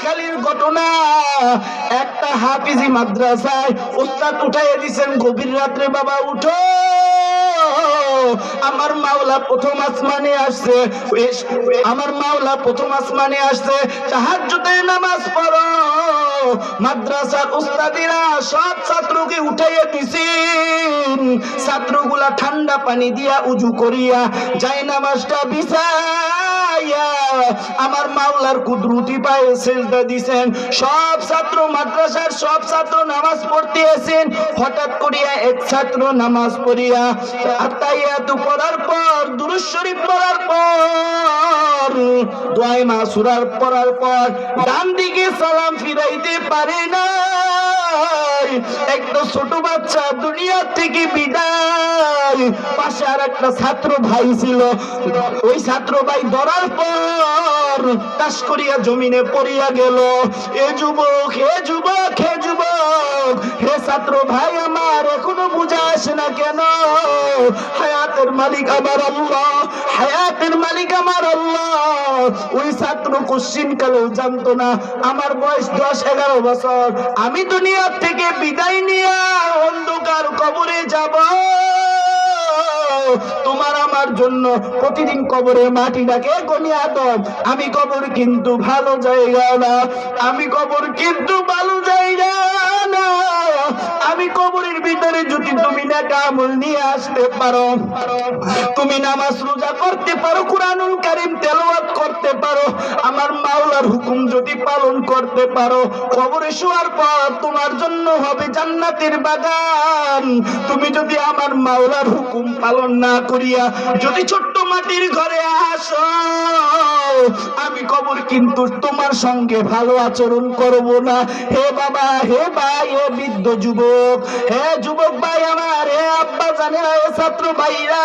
নোয়াখালীর ঘটনা। একটা হাফিজি মাদ্রাসায় উস্তাদ উঠাইয়া দিছেন, গভীর রাত্রে বাবা, উঠো। আমার মাওলা প্রথম আসমানে আসছে। আমার মাওলা প্রথম আসমানে আসছে। তাহাজ্জুদের নামাজ পড়ো। মাদ্রাসার উস্তাদিরা সব ছাত্রকে উঠাইয়া দিছেন। ছাত্রগুলা ঠান্ডা পানি দিয়া উজু করিয়া যায় নামাজটা বিছাইয়া আমার মাওলার কুদরতি পায়ে সেজদা দিছেন। সব ছাত্র মাদ্রাসার সব ছাত্র নামাজ পড়তে আসেন হঠাৎ করিয়া এক ছাত্র নামাজ পড়িয়া আত্মাইয়াতু পড়ার পর, দুরুদ শরীফ পড়ার পর, দোয়াই মাসুরার পড়ার পর ডান দিকে সালাম ফিরাইতে পারে না একটা ছোট বাচ্চা দুনিয়া থেকে বিদায় পাশে আর একটা ছাত্র ভাই ছিল। ওই ছাত্র ভাই ধরার পর তাস করিয়া জমিনে পড়িয়া গেল। এ যুবক হে যুবক হে যুবক, হে ছাত্র ভাই, আমার এখনও বুঝা আসে না কেন? হায়াতের মালিক আমার আল্লাহ, হায়াতের মালিক আমার আল্লাহ। ওই ছাত্র কোশ্চিন কালেও জানতো না, আমার বয়স দশ, এগারো বছর। আমি দুনিয়ার থেকে বিদায় নিয়ে অন্ধকার কবরে যাব। তোমার আমার জন্য প্রতিদিন কবরে মাটি ডাকে গনিয়া দম আমি কবর কিন্তু ভালো জায়গা না। আমি কবর কিন্তু ভালো জায়গা না। আমি কবরের ভিতরে যদি তুমি না কামল নিয়ে আসতে পারো, তুমি নামাজ রোজা করতে পারো, কোরআনুল কারিম তেলাওয়াত করতে পারো, আমার মাওলার হুকুম যদি পালন করতে পারো, কবরে শোয়ার পর তোমার জন্য হবে জান্নাতের বাগান। তুমি যদি আমার মাওলার হুকুম পালন না করিয়া যদি ছোট্ট মাটির ঘরে আসো, আমি কবর কিন্তু তোমার সঙ্গে ভালো আচরণ করব না। হে বাবা, হে ভাই হে বৃদ্ধ যুবক, হে যুবক ভাই আমার, হে আব্বা জানেরা হে ছাত্র ভাইরা,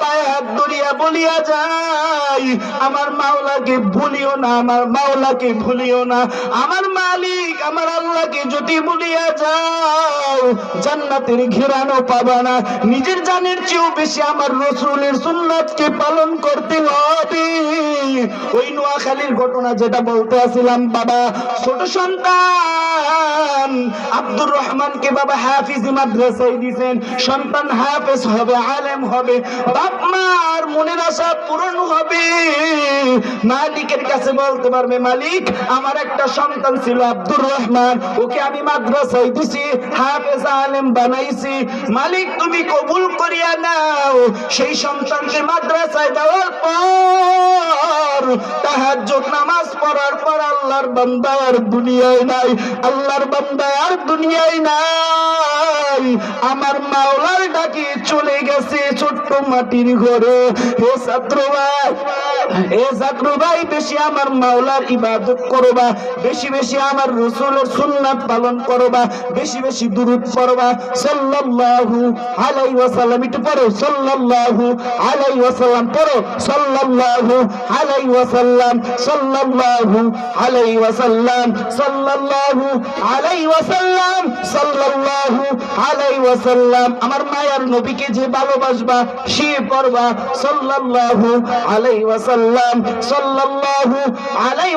পায়ে হাত ধরিয়া বলিয়া যাই, আমার মাওলাকে ভুলিও না, আমার মাওলাকে ভুলিও না। আমার মালিক, আমার আল্লাহকে যদি ভুলিয়া যাও, জান্নাতের ঘেরানো পাবা না। নিজের জানের চেয়েও বেশি আমার রসুলের সুন্নাতকে পালন করতে হবে। ওই নোয়াখালীর ঘটনা যেটা বলতে আসছিলাম বাবা, ছোট সন্তান। আব্দুর রহমানকে বাবা হাফিজ মাদ্রাসায় দিয়েছেন সন্তান হাফেজ হবে, আলেম হবে। বাপ মার মনের আশা পূরণ হবে। মালিকের কাছে বলতে পারবে মালিক, আমার একটা সন্তান ছিল আব্দুর রহমান। ওকে আমি মাদ্রাসায় দিছি, হাফেজ আলেম বানাইছি। মালিক, তুমি কবুল করিয়া নাও। সেই সন্তানকে মাদ্রাসায় দেওয়ার পর, তাহাজ্জুদ নামাজ পড়ার পর আল্লাহর বান্দা আর দুনিয়ায় নাই। আল্লাহর বান্দা আর দুনিয়ায় নাই। আমার মাওলার ডাকি চলে গেছে ছোট্ট মাটির ঘরে। হে ছাত্র ভাই হে ছাত্র ভাই বেশি আমার মাওলার ইবাদত করবা, বেশি বেশি আমার রসুলের সুন্নাত পালন করবা, বেশি বেশি দুরুদ পড়বা, সাল্লাল্লাহু আলাইহি ওয়াসাল্লাম, একটু পড়ো, সাল্লাল্লাহু আলাইহি ওয়াসাল্লাম পড়ো, সাল্লাল্লাহু আলাইহি ওয়াসাল্লাম, সাল্লাল্লাহু আলাইহি ওয়াসাল্লাম, সাল্লাল্লাহু আলাইহি ওয়াসাল্লাম, সাল্লাল্লাহু আলাইহি ওয়াসাল্লাম। আমার মায়ার নবীকে যে ভালোবাসবা, সে পড়বা, সাল্লাল্লাহু আলাইহি ওয়াসাল্লাম, সাল্লাল্লাহু আলাইহি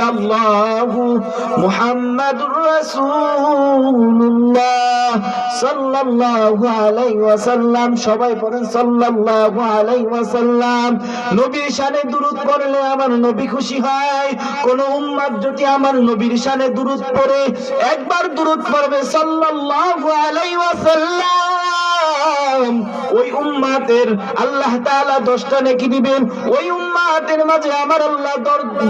ইল্লাল্লাহু আমার নবী খুশি হয়। কোন উম্মত যদি আমার নবীর শানে দুরূদ পড়ে, একবার দূরত পড়বে সাল্লাল্লাহু ওই উম্মাতের আল্লাহ তাআলা দশটা নেকি দিবেন। ওই উম্মাতের মাঝে আমার আল্লাহ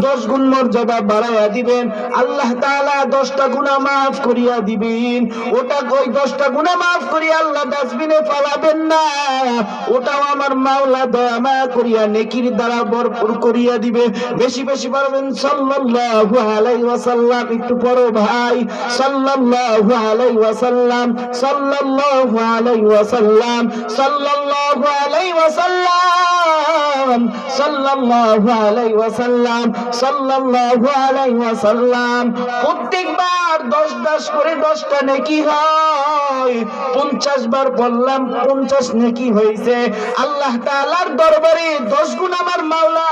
দশ গুণ মর্যাদা বাড়াইয়া দিবেন। আল্লাহ তাআলা 10টা গুনাহ মাফ করিয়া দিবেন। ওটা ওই 10টা গুনাহ মাফ করিয়া আল্লাহ ডাস্টবিনে ফালাবেন না। ওটাও আমার মাওলা দয়া করিয়া নেকির দ্বারা ভরপুর করিয়া দিবে। বেশি বেশি পারবেন সাল্লাল্লাহু আলাইহি ওয়াসাল্লাম। একটু পড়ো ভাই। সাল্লাল্লাহু আলাইহি ওয়াসাল্লাম। সাল্লাল্লাহু আলাইহি ওয়াসাল্লাম। সাল্লাল্লাহু আলাইহি ওয়াসাল্লাম। আদম প্রত্যেকবার 10 10 করে 10টা নেকি হয়। 50 বার বললাম 50 নেকি আল্লাহ দরবারে 10 গুণ আমার মাওলা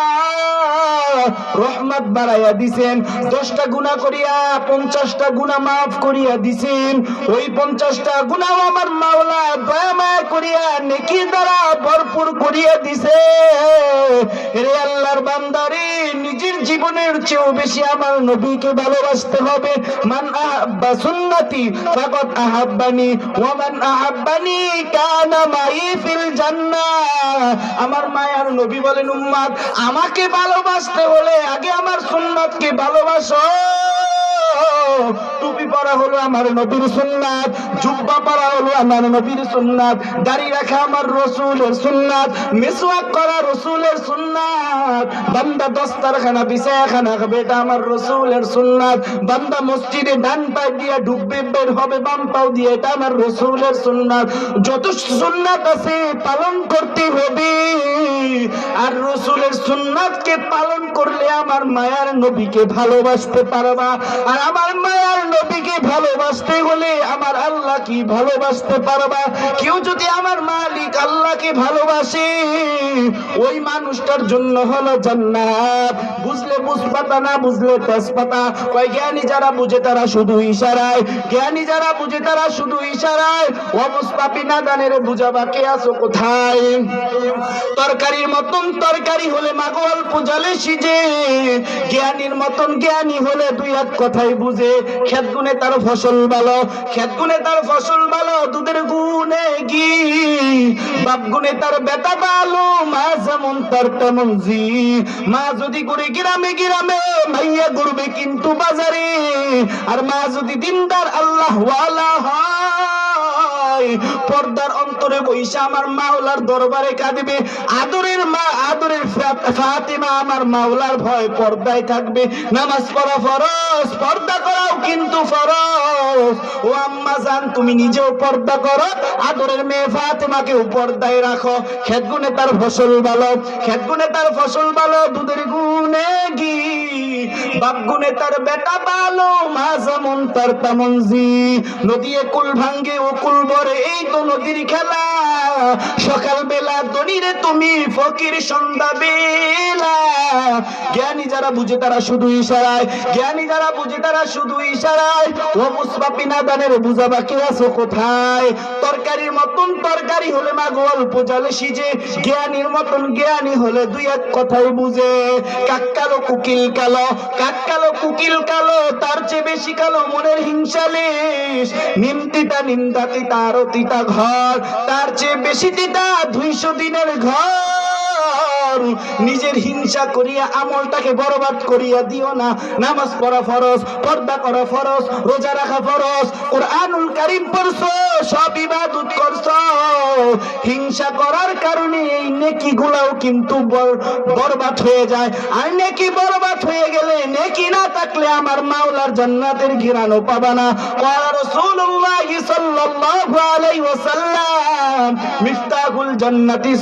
রহমত বাড়াইয়া দিছেন। 10টা গুনাহ করিয়া 50টা গুনাহ মাফ করিয়া দিছেন। ওই 50টা গুনাহ আমার মাওলা দয়া মায়া করিয়া নেকি দ্বারা ভরপুর করিয়া দিছে। আল্লাহর বান্দারে, নিজের জীবনের চেয়েও বেশি আমার নবীকে ভালোবাসতে হবে। মান আহাব্বা সুন্নতি আহাব্বানি, ওয়া মান আহাব্বানি কানা মাই ফিল জান্নাহ। আমার মায়ার নবী বলেন, উম্মাদ, আমাকে ভালোবাসতে হলে আগে আমার সুন্নাতকে ভালোবাসো। টুপি পরা হলো আমার নবীর সুন্নাত, জুব্বা পরা হলো আমার নবীর সুন্নাত, দাড়ি রাখা আমার রসুলের সুন্নাত, মিসওয়াক করা রসুলের সুন্নাত। বান্দা দস্তারখানা বিছায়া খানা খাবে এটা আমার রসুলের সুন্নাত। বান্দা মসজিদে ডান পায়ে দিয়ে ঢুকবে বের হবে, বাম পাও দিয়ে, এটা আমার রসুলের সুন্নাত। যত সুন্নাত আছে, পালন করতে হবে। আর রসুলের সুন্নাতকে পালন করলে আমার মায়ার নবীকে ভালোবাসতে পারবা। আর আমার মায়ার নবীকে ভালোবাসতে হলে আমার আল্লাহ কি ভালোবাসতে পারবা। কেউ যদি আমার মালিক আল্লাহকে ভালোবাসে, ওই মানুষটার জন্য হলো জান্নাত। বুঝলে বুঝপাতা না বুঝলে জ্ঞানী যারা বুঝে তারা শুধু ইশারায়। জ্ঞানী যারা বুঝে তারা শুধু ইশারায়। অবস্থাপি না দানের আছো কোথায়? তরকারির মতন তরকারি হলে মাগো অল্প জলে সিজে। জ্ঞানীর মতন জ্ঞানী হলে দুই এক কথাই বুঝে। খেত গুনে তার ফসল ভালো, খেত গুনে তার ফসল ভালো, দুধের গুনে গি বাপ গুনে তার বেটা ভালো, মা যেমন তার তেমন জি মা যদি করে গ্রামে গ্রামে ভাইয়া করবে কিন্তু বাজারে, আর মা যদি দিনদার আল্লাহ ওয়ালা হয় পর্দার অন্তরে বৈশা আমার মাওলার দরবারে কাঁদবে। আদরের মা, আদরের ফাতিমা আমার মাওলার ভয় পর্দায় থাকবে। নামাজ পড়া ফরজ, পর্দা করাও কিন্তু ফরজ। ও আম্মা জান, তুমি নিজেও পর্দা করো, আদরের মেয়ে ফাতিমাকেও পর্দায় রাখো। খেত গুনে তার ফসল ভালো খেত গুনে তার ফসল ভালো, দুধের গুনে গি বাপ গুনে তার বেটা ভালো মা যেমন তার তেমন জি। নদী কুল ভাঙ্গে, ও কুল ভরে, এই তো নদীর খেলা। সকাল বেলা দনিরে তুমি, ফকির সন্ধ্যা বেলা। জ্ঞানী যারা বুঝে তারা শুধু ইশারায়। জ্ঞানী যারা বুঝে তারা শুধু ইশারায়। ও মুসবাপি না দানের বুঝা বাকি আছো কোথায়? তরকারির মতন তরকারি হলে মা গো অল্প জালে সিজে। জ্ঞানীর মতন জ্ঞানী হলে দুই এক কথাই বুঝে। কাক কালো কুকিল কালো কাক কালো, কুকিল কালো, তার চেয়ে বেশি কালো মনের হিংসালিস নিমতিতা নিমদাতি তার তিতা ঘর। তার চেয়ে বেশি তিতা দুইশো দিনের ঘর। নিজের হিংসা করিয়া, আমলটাকে বরবাদ করিয়া দিও না। নামাজ পড়া ফরজ, পর্দা করা ফরজ, রোজা রাখা ফরজ। কোরআনুল কারিম পড়ছো, সব ইবাদত করছ। হিংসা করার কারণে এই নেকি গুলাও কিন্তু বরবাদ হয়ে যায়। আর নেকি বরবাদ হয়ে গেলে নেকি না থাকলে আমার মাওলার জান্নাতের গিরানো পাবা না। সাল্লাল্লাহু আলাইহি ওয়াসাল্লাম মিফতাহুল জান্নাতি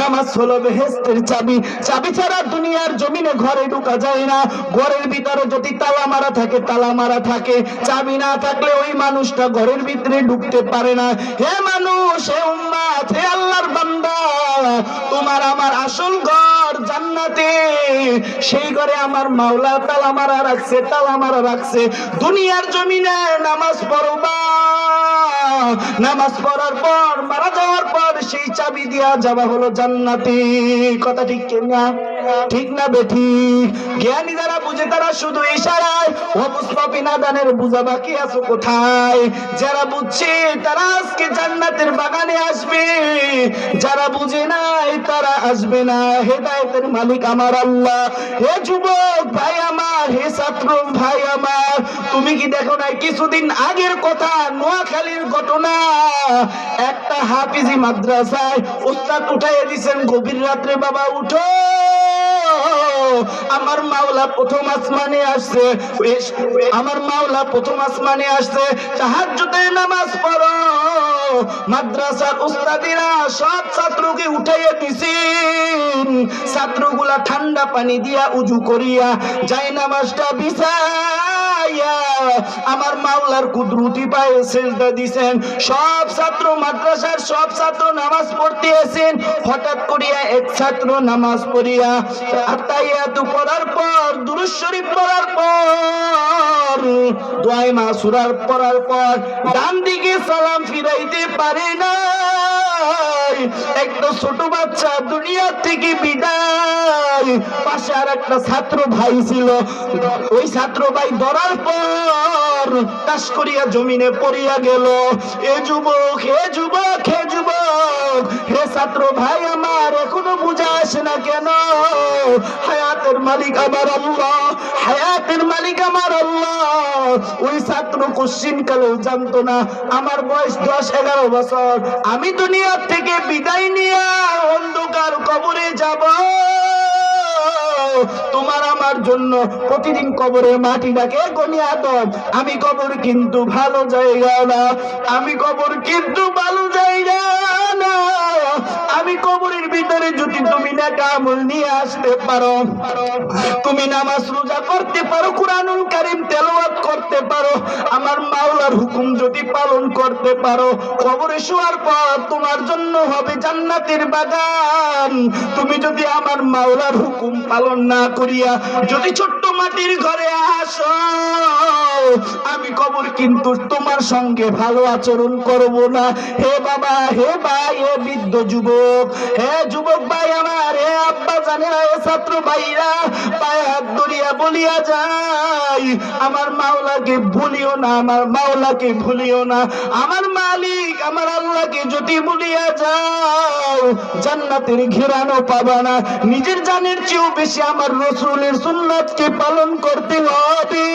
নামাজ হলো বেহেশতের চাবি। চাবি ছাড়া দুনিয়ার জমিনে ঘরে ঢোকা যায় না। ঘরের ভিতরে যদি তালা মারা থাকে, তালা মারা থাকে। চাবি না থাকলে ওই মানুষটা ঘরের ভিতরে ঢুকতে পারে না। হে মানুষ, হে উম্মাত আল্লাহর বান্দা তোমার আমার আসল ঘর জান্নাতে। সেই ঘরে আমার মাওলা তালা মারা রাখছে তালা মারা রাখছে দুনিয়ার জমিনে নামাজ পড়বা। নামাজ পড়ার পর, মারা যাওয়ার পর সেই চাবি দিয়া যাওয়া হলো জান্নাতি। কথা ঠিক না ঠিক না বেঠি? জ্ঞানী যারা বুঝে তারা শুধু ইশারায় অবস্থাপি না দানের বুঝা বাকি আছো কোথায়? যারা বুঝছে তারা আজকে জান্নাতের বাগানে আসবে। যারা বুঝে নাই তারা আসবে না। হেদায়েতের মালিক আমার আল্লাহ। হে যুবক ভাই আমার, হে ছাত্র ভাই আমার, তুমি কি দেখো না কিছুদিন আগের কথা? নোয়াখালীর ঘটনা। একটা হাফিজি মাদ্রাসায় উস্তাদ উঠাইয়া দিছেন, গভীর রাত্রে বাবা, উঠো। আমার মাওলা প্রথম আসমানে আসছে আমার মাওলা প্রথম আসমানে আসছে, তাহাজ্জুদের নামাজ পড়ো। মাদ্রাসার উস্তাদিরা সব ছাত্রকে উঠাইয়া দিছেন ছাত্রগুলা ঠান্ডা পানি দিয়া উজু করিয়া যাই নামাজটা বিছাইয়া আমার মাওলার কুদরতি পায়ে সেজদা দিছেন। সব ছাত্র মাদ্রাসার সব ছাত্র নামাজ পড়তে এসেন হঠাৎ করিয়া এক ছাত্র নামাজ পড়িয়া আত্মাইয়াতু পড়ার পর, দুরুদ শরীফ পড়ার পর, দোয়াই মাসুরার পড়ার পর, ডান দিকে সালাম ফিরাইতে পারে না। একটা ছোট বাচ্চা দুনিয়া থেকে বিদায়। পাশে আর একটা ছাত্র ভাই ছিল। ওই ছাত্র ভাই ধরার পর তাস করিয়া জমিনে পড়িয়া গেল। এ যুবক, হে যুবক হে যুবক, হে ছাত্র ভাই, আমার এখনও বুঝা আসে না কেন? হায়াতের মালিক আমার আল্লাহ, হায়াতের মালিক আমার আল্লাহ। ওই ছাত্র কোশ্চিন কালেও জানতো না, আমার বয়স দশ এগারো বছর। আমি দুনিয়া থেকে বিদায় নিয়ে অন্ধকার কবরে যাব। তোমার আমার জন্য প্রতিদিন কবরে মাটি ডাকে কনিয়া আদম, আমি কবর কিন্তু ভালো জায়গা না, আমি কবর কিন্তু ভালো জায়গা না। আমি কবরের ভিতরে যদি তুমি না কামল নিয়ে আসতে পারো, তুমি নামাজ রোজা করতে পারো, কোরআনুল কারিম তেলাওয়াত করতে পারো, আমার মাওলার হুকুম যদি পালন করতে পারো, কবরে শোয়ার পর তোমার জন্য হবে জান্নাতের বাগান। তুমি যদি আমার মাওলার হুকুম পালন না করিয়া যদি ছোট্ট মাটির ঘরে আসো, আমি কবর কিন্তু তোমার সঙ্গে ভালো আচরণ করব না। হে বাবা, হে ভাই, হে বৃদ্ধ যুবক হে যুবক ভাই আমার, হে আব্বা জানেরা হে ছাত্র ভাইরা, পায়ে হাত ধরিয়া বলিয়া যাই। আমার মাওলাকে ভুলিও না, আমার মাওলাকে ভুলিও না। আমার মালিক, আমার আল্লাহকে যদি ভুলিয়া যাও, জান্নাতের ঘেরানো পাবা না। নিজের জানের চেয়েও বেশি আমার রসুলের সুন্নাতকে পালন করতে হবে।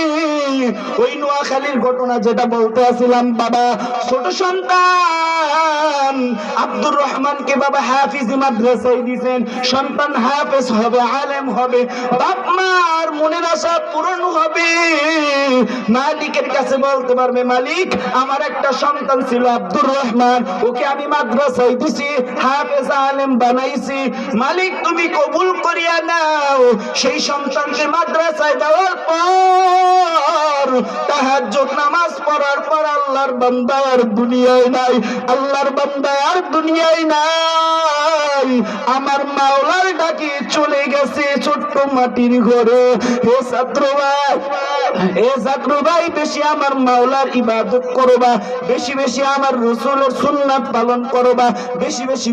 ওই নোয়াখালীর ঘটনা যেটা বলতে আসছিলাম বাবা, ছোট সন্তান, আব্দুর রহমানকে বাবা হাফিজ মাদ্রাসায় দিয়েছেন সন্তান হাফেজ হবে, আলেম হবে, বাপ মার মনের আশা পূরণ হবে। মালিকের কাছে বলতে পারবে, মালিক, আমার একটা সন্তান ছিল আব্দুর রহমান, ওকে আমি মাদ্রাসায় দিছি, হাফেজ, আলেম বানাইছি। মালিক, তুমি কবুল করিয়া নাও, সেই সন্তানকে মাদ্রাসায় দেওয়ার পর তাহাজ্জুদ নামাজ পড়ার পর আল্লাহর বান্দা আর দুনিয়ায় নাই, আল্লাহর বান্দা আর দুনিয়ায় নাই। আমার মাওলার ডাকে চলে গেছে ছোট্ট মাটির ঘরে। হে ছাত্র ভাই হে ছাত্র ভাই বেশি আমার মাওলার ইবাদত করবা, বেশি বেশি আমার রসুলের সুন্নাত পালন করবা, বেশি বেশি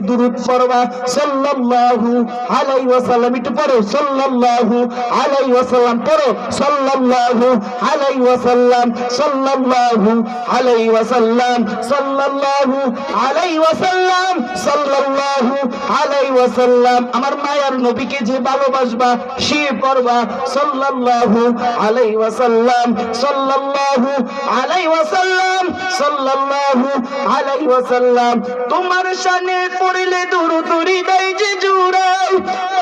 সাল্লাল্লাহু আলাইহি ওয়াসাল্লাম, একটু পড়ো। সাল্লাল্লাহু আলাইহি ওয়াসাল্লাম, পড়ো। সাল্লাল্লাহু আলাইহি ওয়াসাল্লাম, সাল্লাল্লাহু আলাইহি ওয়াসাল্লাম, সাল্লাল্লাহু আলাইহি ওয়াসাল্লাম, সাল্লাল্লাহু আলাইহি ওয়াসাল্লাম। আমার মায়ার নবীকে যে ভালোবাসবা, সে পড়বা, সাল্লাল্লাহু আলাইহি ওয়াসাল্লাম, সাল্লাল্লাহু আলাইহি ওয়াসাল্লাম, সাল্লাল্লাহু আলাইহি ওয়াসাল্লাম। তোমার শানে পড়লে দুরুদ হৃদয় যে জুড়াই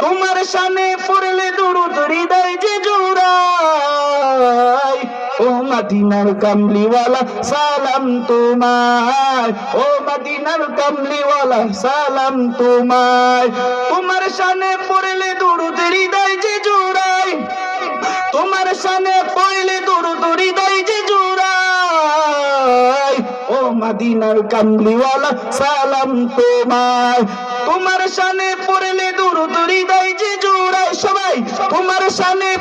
তোমার শানে পড়লে দুরুদ হৃদয় যে মদিনার কামলিওয়ালা, সালাম তোমায়। ও মদিনার কামলিওয়ালা, সালাম তোমায়। তোমার শানে পড়লে দুরুদ হৃদয় যে জুড়াই তোমার শানে পড়লে দুরুদ হৃদয় যে জুড়াই ও মদিনার কামলিওয়ালা, সালাম তোমায়। তোমার শানে পড়লে দুরুদ হৃদয় যে জুড়াই সবাই, তোমার শানে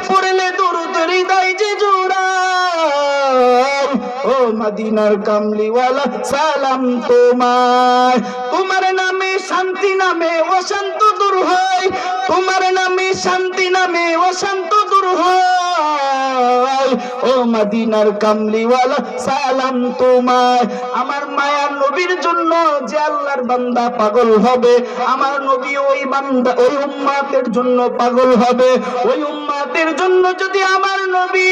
মদিনার কামলিওয়ালা, সালাম তোমার তোমার নামে শান্তি নামে অশান্ত দূর হয়। তোমার নামে শান্তি নামে অশান্ত মদিনার কামলিওয়ালা, সালাম তোমায়। আমার মায়ার নবীর জন্য যে আল্লাহর বান্দা পাগল হবে, আমার নবী ওই বান্দা, ওই উম্মাতের জন্য পাগল হবে। ওই উম্মাতের জন্য যদি আমার নবী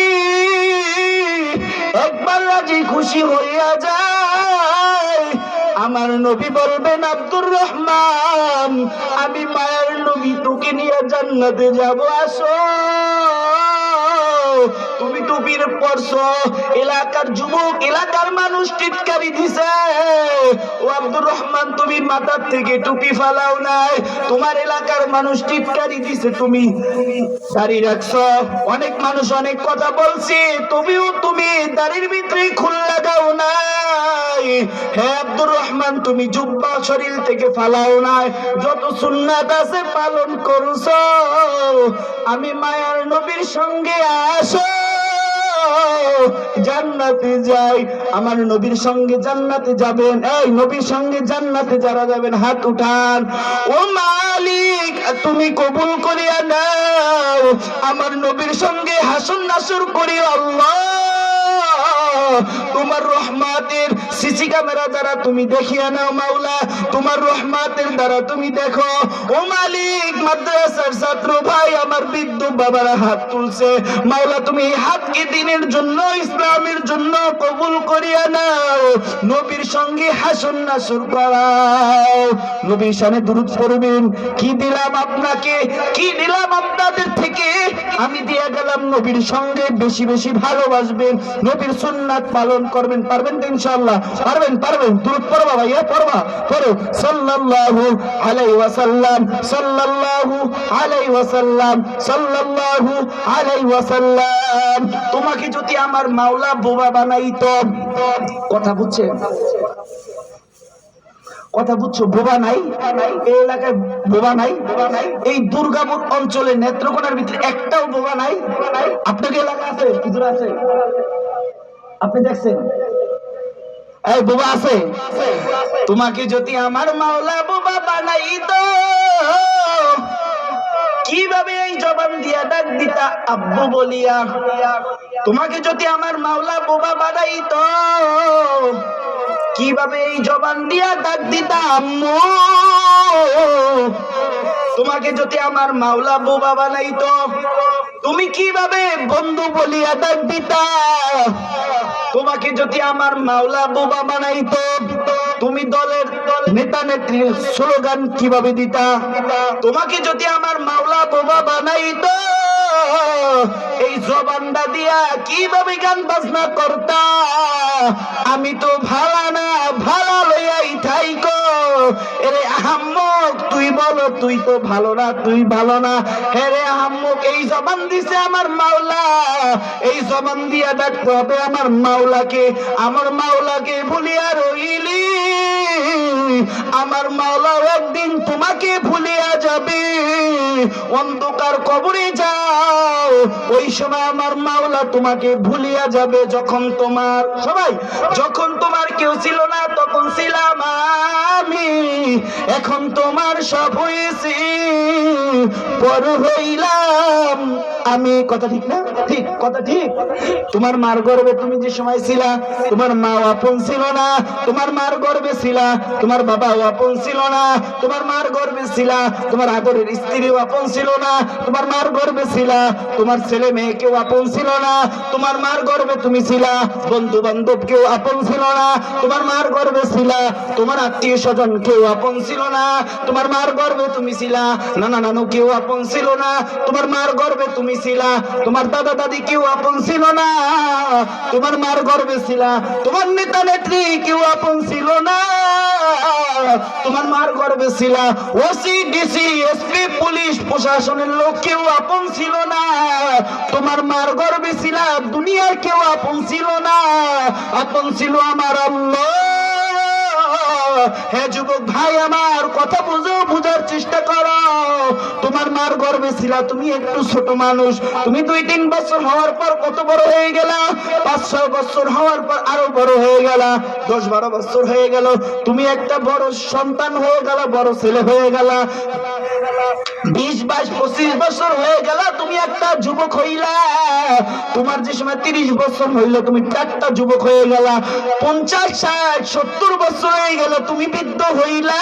একবার রাজি খুশি হইয়া যায় আমার নবী বলবেন, আব্দুর রহমান, আমি মায়ের নবী তোকে নিয়ে জান্নাতে যাব, আসো। তুমি টুপির পরছো এলাকার যুবক, এলাকার মানুষ টিটকারি দিছে। ও আব্দুর রহমান, তুমি মাথার থেকে টুপি ফালাও নাই। তোমার এলাকার মানুষ টিটকারি দিছে, তুমি দাঁড়িয়ে রাখছো। অনেক মানুষ অনেক কথা বলছে, তুমিও তুমি দাড়ির ভিতরে খুল লাগাও। হে আব্দুর রহমান, তুমি জুব্বা শরীর থেকে ফালাও নাই। যত সুন্নাত আছে পালন করছ, আমি মায়ার নবীর সঙ্গে আসো। জান্নাতে যাই, আমার নবীর সঙ্গে জান্নাতে যাবেন। এই নবীর সঙ্গে জান্নাতে যারা যাবেন, হাত উঠান। ও মালিক, তুমি কবুল করিয়া নাও। আমার নবীর সঙ্গে হাসন নাসুর করি আল্লাহ। তোমার রহমাতের সিসি ক্যামেরা দ্বারা তুমি দেখিয়া নাও মাওলা, তোমার রহমাতের দ্বারা তুমি দেখো, ও মালিক, মাদ্রাসার ছাত্র ভাই, আমার বৃদ্ধ বাবারা হাত তুলছে। মাওলা, তুমি এই হাতকে দিনের জন্য, ইসলামের জন্য কবুল করিয়া নাও। নবীর সঙ্গে হাসন নাসুর করাও। নবীর সামনে দূরত করবেন কি দিলাম আপনাকে? কি দিলাম আপনাদের থেকে? আমি দিয়া গেলাম নবীর সঙ্গে, বেশি বেশি ভালোবাসবেন। নবীর সুন্নাত পালন করবেন, পারবেন তো ইনশাআল্লাহ? পারবেন পারবেন। দূরত পড়বা ভাইয়া পড়বা, পড়ো। সাল্লাল্লাহু আলাইহি ওয়াসাল্লাম, সাল্লাল্লাহু আলাইহি ওয়াসাল্লাম, সাল্লাল্লাহু আলাইহি ওয়াসাল্লাম। তোমাকে যদি আমার মাওলা বোবা বানাইতো, কথা বুঝছেন কথা বুঝছ? বোবা নাই? এই এলাকায় বোবা নাই? এই দুর্গাপুর অঞ্চলে নেত্রকোনার ভিতরে একটাও বোবা নাই? আপনাকে এলাকা আছে? আছে? আপনি দেখছেন? এই বোবা আছে। তোমাকে যদি আমার মাওলা বোবা বানাই তো কীভাবে এই জবান দিয়া ডাক দিতা আব্বু বলিয়া? তোমাকে যদি আমার মাওলা বোবা বানাই তো কীভাবে এই জবান দিয়া ডাক দিতা আম্মু? তোমাকে যদি আমার মাওলা বোবা বানাইতো, তুমি কীভাবে বন্ধু বলিয়া ডাক দিতা? তোমাকে যদি আমার মাওলা বোবা বানাইতো, তুমি দলের নেতা নেত্রীর স্লোগান কীভাবে দিতা? তোমাকে যদি আমার মাওলা বোবা বানাইতো, এই জবানটা দিয়া কীভাবে গান বাজনা করতা? আমি তো ভালা না, ভালা লইয়াই থাইকো। এরে আহাম্মক, তুই বলো, তুই তো ভালো না, তুই ভালো না। হেরে আহাম্মক, এই জবান দিছে আমার মাওলা। এই জবান দিয়া ডাকতে হবে আমার মাওলাকে। আমার মাওলাকে ভুলিয়া রইলি। আমার মাওলা একদিন তোমাকে ভুলিয়া যাবে। অন্ধকার কবরে যাও। ওই সময় আমার মাওলা তোমাকে ভুলিয়া যাবে যখন তোমার, সবাই, যখন তোমার কেউ ছিল না তখন ছিলাম আমি। এখন তোমার সব হয়েছে। পর হইলাম আমি। কথা ঠিক না? ঠিক, কথা ঠিক। তোমার মার গর্বে তুমি যে সময় ছিলা, তোমার মা আপন ছিল না, তোমার মার গর্বে ছিলা, তোমার বাবা আপন ছিল না, তোমার মার গর্বে ছিলা, তোমার আদরের স্ত্রীও আপন ছিল না, তোমার মার গর্বে ছিলা, তোমার ছেলে মেয়ে কেউ আপন ছিল না, তোমার মার গর্বে তুমি ছিলা বন্ধু বান্ধব কেউ আপন ছিল না, তোমার মার গর্বে ছিলা, তোমার আত্মীয় স্বজন কেউ আপন ছিল না, তোমার মার গর্বে তুমি ছিলা, নানা নানু কেউ আপন ছিল না, তোমার মার গর্বে তুমি ছিলা, তোমার দাদা দাদি কেউ আপন ছিল না, তোমার মার গর্বে ছিলা, তোমার নেতা নেত্রী কেউ আপন ছিল না। তোমার মার গর্বে ছিলা। ওসি, ডিসি, এসপি, পুলিশ, প্রশাসনের লোক কেউ আপন ছিল না। তোমার মার গর্বে ছিলা, দুনিয়ার কেউ আপন ছিল না। আপন ছিল আমার আল্লাহ। হে যুবক ভাই, আমার কথা বুঝো, বুঝার চেষ্টা করো। তোমার মার গর্বে ছিল, তুমি একটু ছোট মানুষ। তুমি দুই তিন বছর হওয়ার পর কত বড় হয়ে গেলা? পাঁচ ছয় বছর হওয়ার পর আরও বড় হয়ে গেলা। দশ বারো বছর হয়ে গেল। তুমি একটা বড় সন্তান হয়ে গেল, বড় ছেলে হয়ে গেলা। বিশ, বাইশ, পঁচিশ বছর হয়ে গেল, তুমি একটা যুবক হইলা। তোমার যে সময় তিরিশ বছর হইল, তুমি চারটা যুবক হয়ে গেলা। পঞ্চাশ, ষাট, সত্তর বছর হয়ে গেল তুমি বৃদ্ধ হইলা।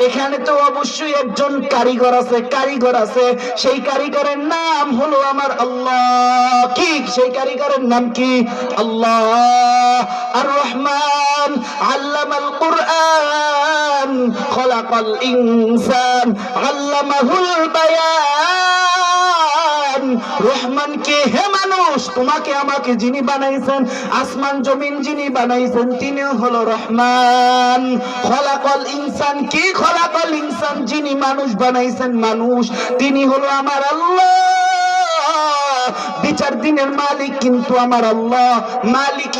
এখানে তো অবশ্যই একজন কারিগর আছে কারিগর আছে। সেই কারিগরের নাম হলো আমার আল্লাহ। কি সেই কারিগরের নাম কি? আল্লাহ আর রহমান আল্লামাল কুরআন। খলাকাল ইনসান। আল্লামাহুল বায়ান। রহমান রহমান কে হে মানুষ? তোমাকে আমাকে যিনি বানাইছেন, আসমান জমিন যিনি বানাইছেন, তিনি হলো রহমান। খলাকল ইনসান খলাকল ইনসান যিনি মানুষ বানাইছেন, মানুষ, তিনি হলো আমার আল্লাহ। বিচার দিনের মালিক কিন্তু আমার আল্লাহ। মালিক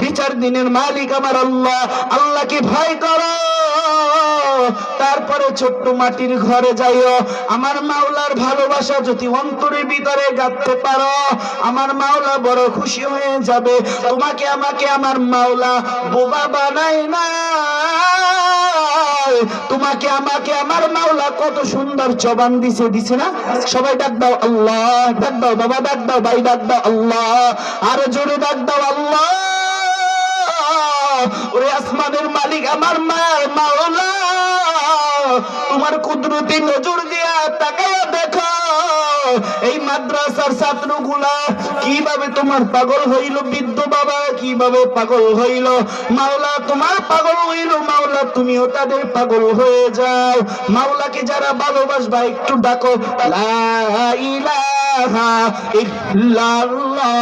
বিচার দিনের মালিক আমার আল্লাহ। আল্লাহকে ভয় করো। তারপরে ছোট্ট মাটির ঘরে যাইও। আমার মাওলার ভালোবাসা যদি অন্তরের ভিতরে গাঁথতে পারো, আমার মাওলা বড় খুশি হয়ে যাবে। তোমাকে, আমাকে আমার মাওলা বোবা বানায় না তোমাকে, আমাকে আমার মাওলা কত সুন্দর জবান দিছে দিছে না? সবাই ডাক দাও আল্লাহ, ডাক দাও বাবা, ডাক দাও ভাই, ডাক দাও আল্লাহ। আর জোরে ডাক দাও আল্লাহ। ওরে আসমানের মালিক, আমার মায়ের মাওলা। তোমার কুদরতি নজর দিয়া তাকায়া দেখো। এই মাদ্রাসার ছাত্রগুলা কীভাবে তোমার পাগল হইল, বৃদ্ধ বাবা কীভাবে পাগল হইল? মাওলা, তোমার পাগল হইল, মাওলা, তুমিও তাদের পাগল হয়ে যাও। মাওলাকে যারা ভালোবাসবা, একটু ডাকো, লা ইলাহা ইল্লাল্লাহ,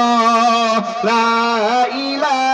লা ইলাহা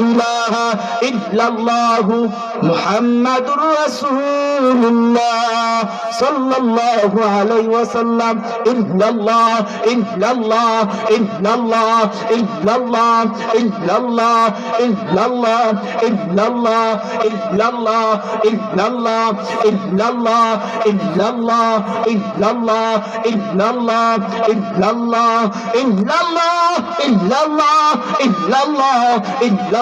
ইলাহা ইল্লাল্লাহ মুহাম্মাদুর রাসূলুল্লাহ সাল্লাল্লাহু আলাইহি ওয়াসাল্লাম ইল্লাল্লাহ ইল্লাল্লাহ ইল্লাল্লাহ ইল্লাল্লাহ ইল্লাল্লাহ ইল্লাল্লাহ ইল্লাল্লাহ ইল্লাল্লাহ ইল্লাল্লাহ ইল্লাল্লাহ ইল্লাল্লাহ ইল্লাল্লাহ ইল্লাল্লাহ ইল্লাল্লাহ ইল্লাল্লাহ ইল্লাল্লাহ ইল্লাল্লাহ ইল্লাল্লাহ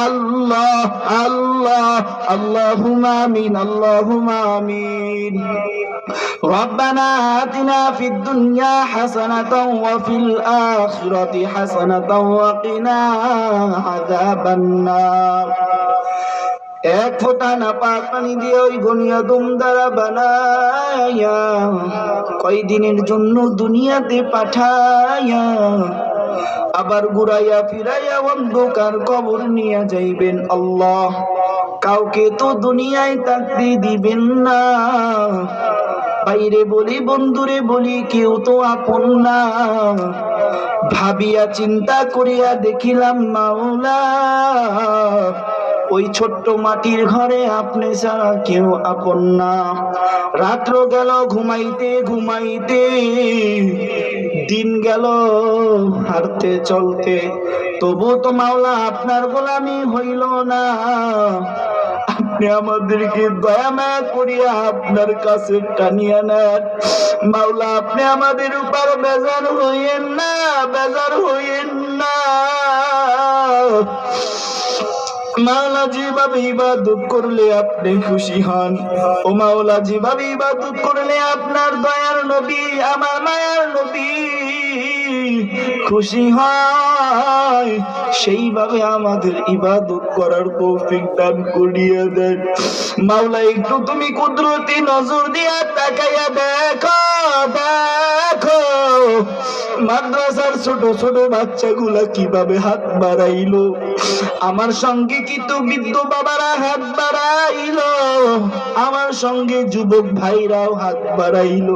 আল্লাহ আল্লাহ আল্লাহুম্মা আমিন আল্লাহুম্মা আমিন ربنا آتنا في الدنيا حسنة وفي الآخرة حسنة وقنا عذاب النار এক ফোঁটা না পাক পানি দিয়ে ওই গনিয়া দুম দ্বারা বানায়া কয়দিনের জন্য দুনিয়াতে পাঠায়া আবার ঘুরাইয়া ফিরাইয়া অন্ধকার কবর নিয়ে যাইবেন আল্লাহ। কাউকে তো দুনিয়ায় তাকতে দিবেন না। বাইরে বলি, বন্ধুরে বলি, কেউ তো আপন না। ভাবিয়া চিন্তা করিয়া দেখিলাম, মাওলা, ওই ছোট্ট মাটির ঘরে আপনি ছাড়া কেউ আপন না। রাত্র গেল, ঘুমাইতে ঘুমাইতে দিন গেল হারতে চলতে, তবু তো মাওলা আপনার গোলামি হইল না। আপনি আমাদেরকে দয়া মায়া করিয়া আপনার কাছে টানিয়া নেন। মাওলা, আপনি আমাদের উপর বেজার হইয়েন না, বেজার হইয়েন না। করলে আপনি খুশি হন। ও করলে আপনার খুশি হয়। সেইভাবে আমাদের ইবাদত করার তৌফিক দান করিয়ে দেন। মাওলা, একটু তুমি কুদরতি নজর দিয়া তাকাইয়া দেখো দেখো। মাদ্রাসার ছোট ছোট বাচ্চাগুলা কীভাবে হাত বাড়াইলো? আমার সঙ্গে কিন্তু বৃদ্ধ বাবারা হাত বাড়াইলো? আমার সঙ্গে যুবক ভাইরাও হাত বাড়াইলো।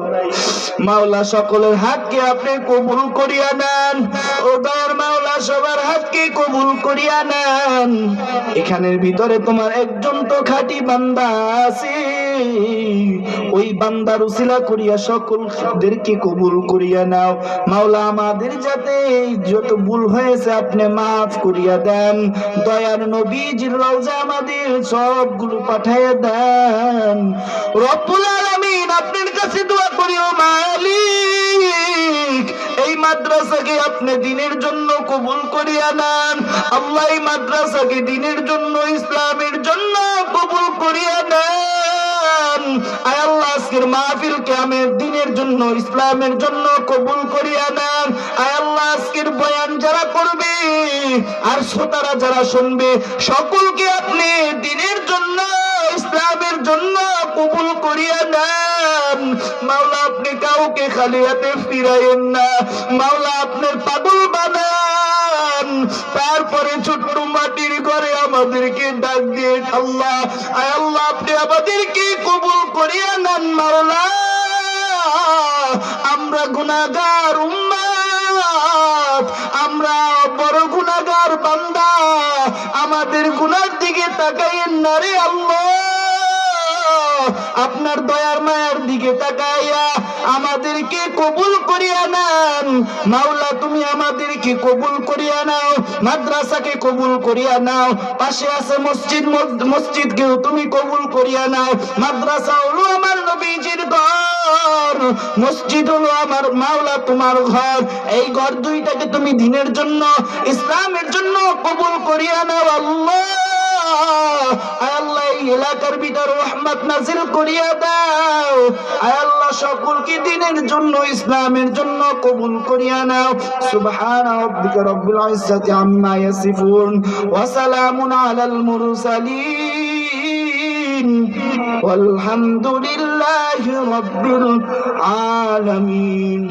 মাওলা সকলের হাতকে আপনি কবুল করিয়া নেন। ও দয়ার মাওলা সবার হাতকে কবুল করিয়া নেন। এখানের ভিতরে তোমার একজন তো খাঁটি বান্দা আছে। ওই বান্দার উসিলা করিয়া সকলদেরকে কবুল করিয়া নাও। মাওলা আমাদের যাতে যত ভুল হয়েছে আপনি মাফ করিয়া দেন। দয়ার নবীজির রওজা আমাদের সবগুলো পাঠাইয়া দেন। রব্বুল আলামিন আপনার কাছে দোয়া করি, ও মালিক। এই মাদ্রাসাকে আপনি দিনের জন্য কবুল করিয়া নেন। আল্লাহ এই মাদ্রাসাকে দিনের জন্য, ইসলামের জন্য কবুল করিয়া নেন। আয় আল্লাহ আজকের মাহফিলকে আমি দিনের জন্য, ইসলামের জন্য কবুল করিয়া আয় আল্লাহ আজকের বয়ান যারা করবে, আর শ্রোতারা যারা শুনবে, সকলকে আপনি দিনের জন্য, ইসলামের জন্য কবুল করিয়া নেন মাওলা আপনি কাউকে খালি হাতে ফিরাইয়েন না। মাওলা আপনার পাগল বানান। তারপরে ছোট্ট মাটির ঘরে আমাদেরকে ডাক দিয়ে আল্লাহ, আয় আল্লাহ, আপনি আমাদেরকে কবুল করিয়া নেন মাওলা আমরা উম্মাত, আমরা বড় গুনাহগার বান্দা। আমাদের গুনার দিকে তাকাইয়েন না রে আল্লাহ। আপনার দয়ার মায়ার দিকে তাকাইয়া আমাদেরকে কবুল করিয়া নেন। মাওলা, তুমি আমাদেরকে কবুল করিয়া নাও, মাদ্রাসাকে কবুল করিয়া নাও, পাশে আছে মসজিদ মস- মসজিদকেও তুমি কবুল করিয়া নাও। মাদ্রাসা হলো আমার নবীজির ঘর, মসজিদ হলো আমার মাওলা তোমার ঘর। এই ঘর দুইটাকে তুমি দিনের জন্য, ইসলামের জন্য কবুল করিয়া নাও। আল্লাহ! আল্লাহ এই এলাকার ভিতর রহমত নাজিল করিয়া দাও আয় আল্লাহ সকলকে দিনের জন্য ইসলামের জন্য কবুল করিয়া নাও সুবহান রাব্বিকা রব্বিল ইজ্জাতি আম্মা ইয়াসিফুন ওয়া সালামুন আলাল মুরসালিন والحمد لله رب العالمين